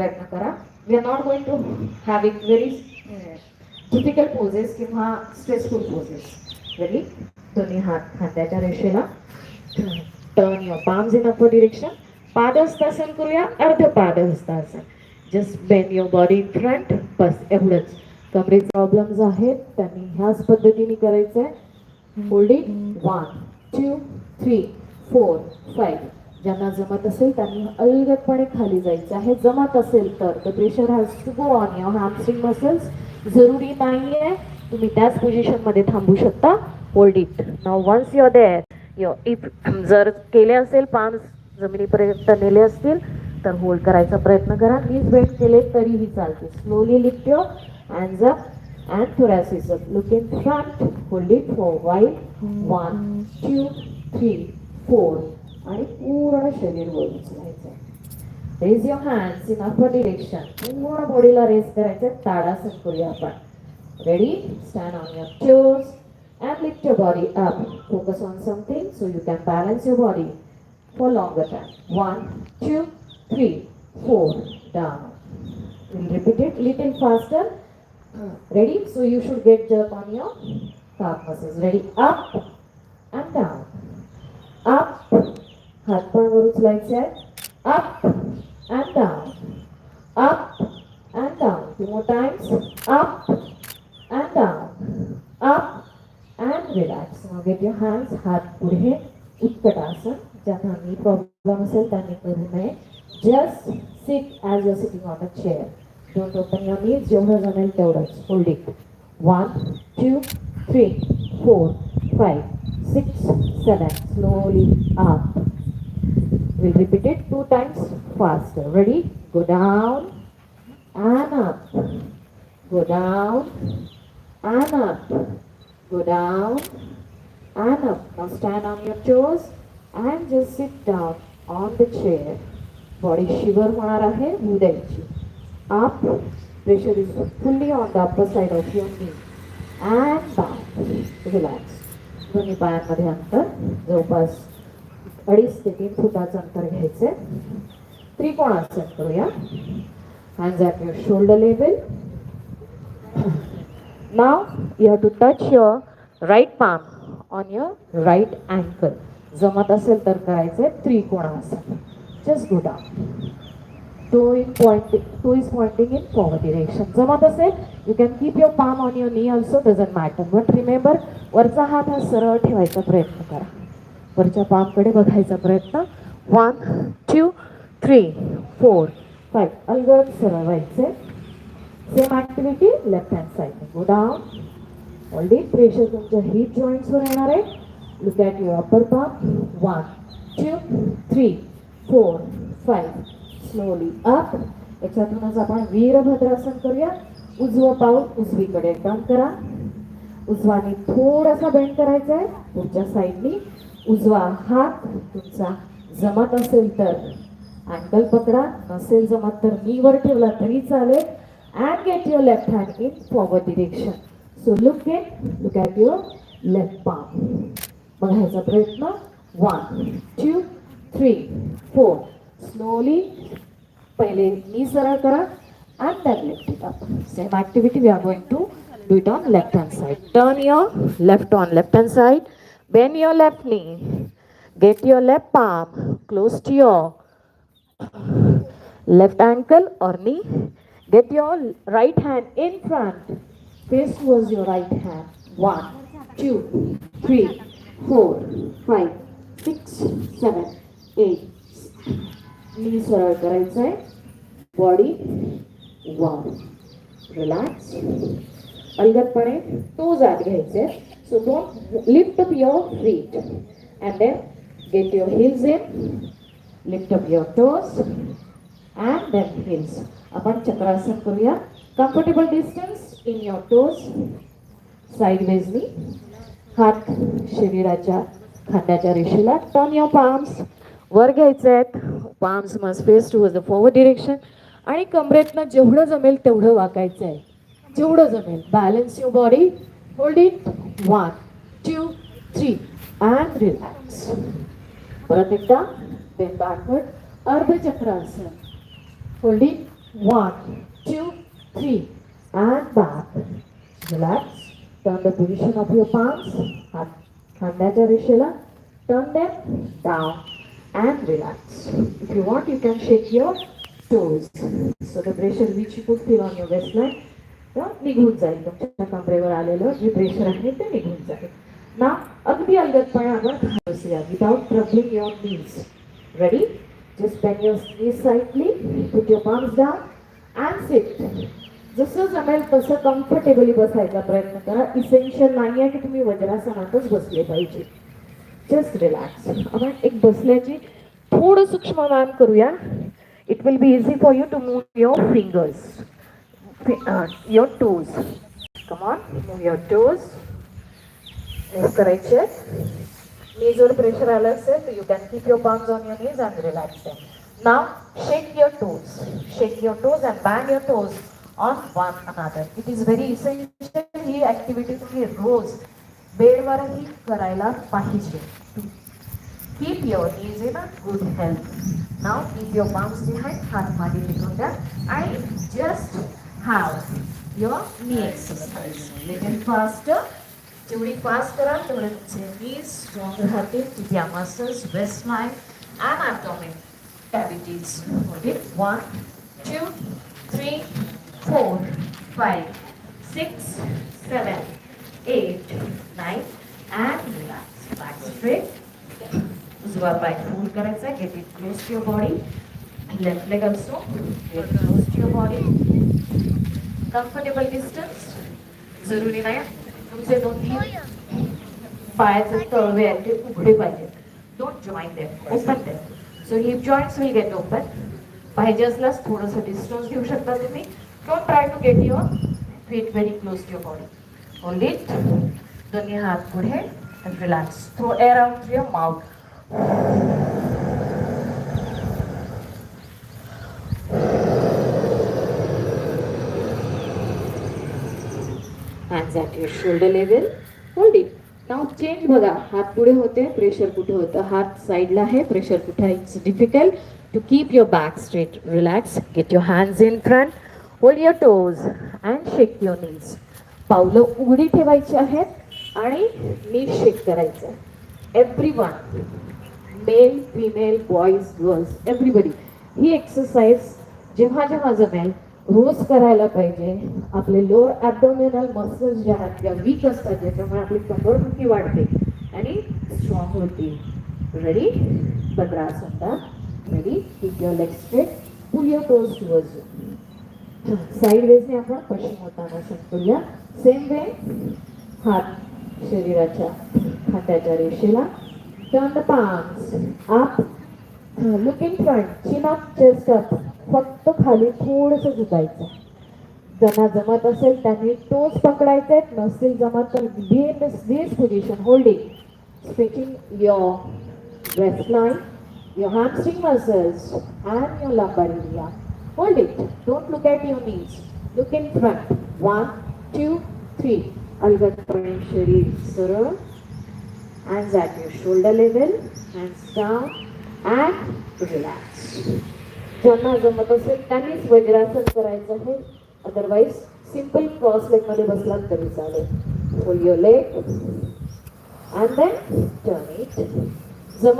प्रयत्न करा. We are not going to have it very difficult poses किंवा stressful poses ready दोन्ही हात खांद्याच्या रेषेला. Turn your palms in upper direction padahastasana करूया. अर्ध padahastasana. Just bend your body in front बस एवढंच. कमरे प्रॉब्लेम्स आहेत. त्यांनी ह्याच पद्धतीने करायचं आहे holding one two three four five ज्यांना जमत असेल त्यांनी अलगदपणे खाली जायचं आहे. जमत असेल तर the pressure has to go on your hamstring muscles जरुरी नाही आहे तुम्ही त्याच पोझिशनमध्ये थांबू शकता. Hold it now once you're there your if जर केले असेल पान जमिनीपर्यंत नेले असतील तर होल्ड करायचा प्रयत्न करा. नीज वेट केले तरीही चालते. Slowly lift your and up and thoracic up. Look in hold hold for for one two three four आणि पूर्ण शरीर वर उचलायचं raise your hands in upper direction पूर्ण बॉडीला रेज करायचं ताडासन करूया आपण ready stand on your toes and lift your body up. Focus on something so you can balance your body for longer time. One, two, three, four, down. We'll repeat it little faster. Ready? So you should get jerk on your calf muscles. Ready? Up and down. Up. हात पण वर उचलायचे आहेत. Up and down. Up and down. Two more times. Up and down. Up and relax. Now get your hands हात पुढे उत्कटासन ज्यांना नी problem असेल त्यांनी करू नये just sit as a sitting on a chair don't open your knees जेवढं जमेल तेवढंच hold it one two three four five six seven slowly up We'll repeat it two times faster. Ready? Go down and up. Go down and up. Go down and up. Now stand on your toes and just sit down on the chair. Body shiver होणार आहे होऊ द्यायची. Up. Pressure is fully on the upper side of your knee. And down. Relax. दोन्ही पायांमध्ये अंतर जवळपास अडीच ते तीन फुटाचं अंतर घ्यायचंय. त्रिकोण असेल करूया hand zap your shoulder level ना you have to touch your right palm on your right ankle जमत असेल तर करायचंय त्रिकोण असेल just good out to in pointing to is pointing in for direction जमत असेल you can keep your palm on your knee also doesn't matter but remember वरचा हात हा सरळ ठेवायचा प्रयत्न करा. वरच्या पामकडे बघायचा प्रयत्न. One two three four five अलगद सरळ व्हायचे. Same activity left hand side go down already pressure तुमच्या हिप जॉईंट्सवर येणार आहे. Look at your upper palm one two three four five slowly up याच्यातूनच आपण वीरभद्रासन करूया. उजवं पाऊल उजवीकडे टर्न करा. उजवाने थोडासा बेंड करायचा आहे. पुढच्या साईडनी उजवा हात तुमचा जमत असेल तर अँकल पकडा. नसेल जमत तर मी वर ठेवला तरी चालेल. And get your left hand in forward direction so look get look at your left palm बघायचा प्रयत्न. One two three four slowly पहिले मी सरळ करा. And that left it up same activity we are going to do it on left hand side turn your left on left hand side Bend your left knee. Get your left palm close to your left ankle or knee. Get your right hand in front. Face towards your right hand. One, two, three, four, five, six, seven, eight. Knees are right side. Body. One. Relax. अलगदपणे toes आत घ्यायचे so don't lift up your feet and then get your heels in lift up your toes and then heels आपण चक्रासन करूया. Comfortable distance in your toes साईडवेजनी हात शरीराच्या खांद्याच्या रेषेला turn your palms वर घ्यायचे आहेत. Palms must face to the forward direction आणि कमरेतनं जेवढं जमेल तेवढं वाकायचं आहे. जेवढं जमेल. Balance your body Hold it. One, two, three. And relax. Perth it backward. Ardha Chakrasana. Hold it. One, two, three. And back. Relax. Turn the position of your palms. Handna Jarishila. Turn them down and relax. If you want, you can shake your toes. So the pressure which you could feel on your waistline तर निघून जाईल. तुमच्या कमरेवर आलेलं जे pressure आहे ते निघून जाईल. ना अगदी अलगदपणे आपण खाली बसूया without troubling your knees ready just bend your knees sidely put your palms down and sit जसं जमेल तसं कम्फर्टेबली बसायचा प्रयत्न करा. इसेन्शियल नाही आहे की तुम्ही वज्रासनातच बसले पाहिजे. जस्ट रिलॅक्स आपण एक बसल्याची थोडं सूक्ष्म व्यायाम करूया. It will be easy for you to move your fingers Your toes come on move your toes नेस करायचे नीजवर प्रेशर आलं असेल तर you can keep your palms on your knees and relax them. Now shake your toes. Shake your toes and bang your toes on one another. It is very essential he activity तुम्ही रोज बेडवरही करायला पाहिजे. Keep your knees in a good health. Now keep your palms behind, हात मागे टिकून द्या आणि just Have your knee exercise. Little faster. जेवढी fast कराल तेवढे तुमचे knees स्ट्रॉंग राहतील तुझ्या muscles waist line and abdomen cavities okay one two three four five six seven eight nine and relax back straight उजवा पाय फोल्ड करायचा get it close to your body left leg also get close to your body comfortable distance जरुरी नाही तुमचे दोन्ही पायाचे तळवे आहेत ते उघडे पाहिजेत. Don't join them open them so hip joints will get open पाहिजे असल्यास थोडंसं डिस्टन्स घेऊ शकता तुम्ही. Don't try to get your feet very close to your body hold it दोन्ही हात पुढे. Relax throw air out your mouth hands at your shoulder level. Hold it. Now change बघा. हात पुढे होते प्रेशर कुठे होतं? हात साईडला आहे. प्रेशर कुठे आहे? It's difficult to keep your back straight relax get your hands in front hold your toes and shake your knees पावलं उघडी ठेवायची आहेत आणि नी शेक करायचं. Everyone male female boys girls everybody ही एक्सरसाइज जेव्हा जेव्हा जमेल रोज करायला पाहिजे. आपले लोअर ॲबडोमिनल मसल्स ज्या आहेत त्या वीक असतात ज्याच्यामुळे आपली कंबरदुखी वाढते आणि स्ट्रॉंग होते. रेडी पंधरा असतात ready keep your leg straight pull your toes towards side वेजने आपण पश्चिमोत्तानासन करूया. सेम वे हात शरीराच्या हाताच्या रेषेला. Turn the palms up. Look in front chin up chest up फक्त खाली थोडस झुकायचं. जमा जमत असेल त्यांनी तोच आहेत नसतील जमा तर position holding stretching your waist line your hamstring muscles and your lumbar area hold it don't look at your knees look in front one two three अलगतपणे शरीर सरळ. And that your shoulder level and staff and relax ज्यांना जमत असेल त्यांनीच वज्रासन करायचं आहे. Otherwise simple cross लेगमध्ये बसलात तरी चालेल. Leg and then turn it जमा